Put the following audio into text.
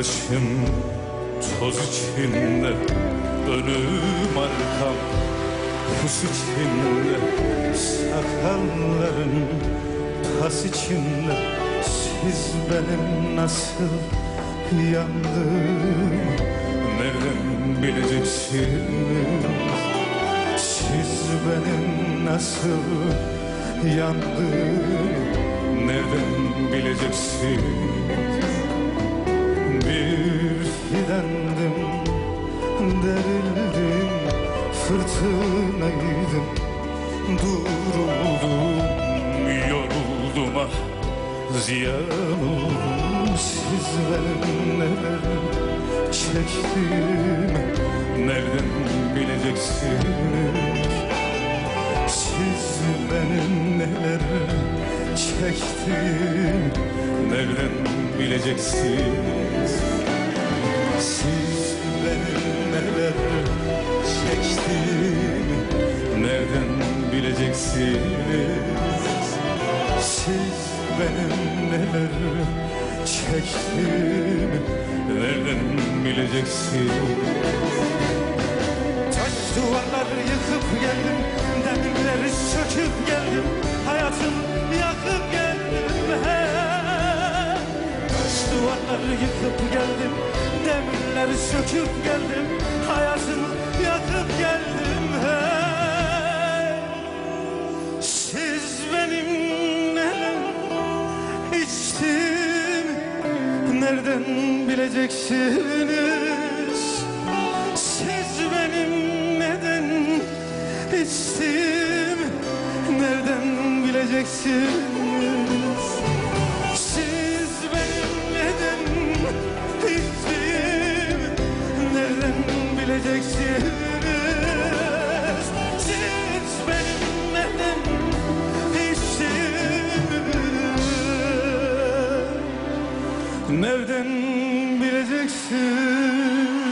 Başım toz içinde Önüm arkam. Pus içinde Sakalların tas içinde. Siz benim nasıl yandım? Nereden bileceksiniz? Siz benim nasıl yandım? Nereden bileceksiniz? Fırtınaydım. Duruldum Yoruldum ah Ziyan oldum Siz benim neler çektim Nereden bileceksiniz siz benim neler çektim Nereden bileceksiniz Siz bileceksiniz Siz benim neler çektim Nereden bileceksiniz Taş duvarları yıkıp geldim Demirleri söküp geldim Hayatım yakıp geldim he. Taş duvarları yıkıp geldim Demirleri söküp geldim Hayatımı Nereden bileceksiniz? Siz benim neden içtim Nereden bileceksiniz Nereden bileceksin.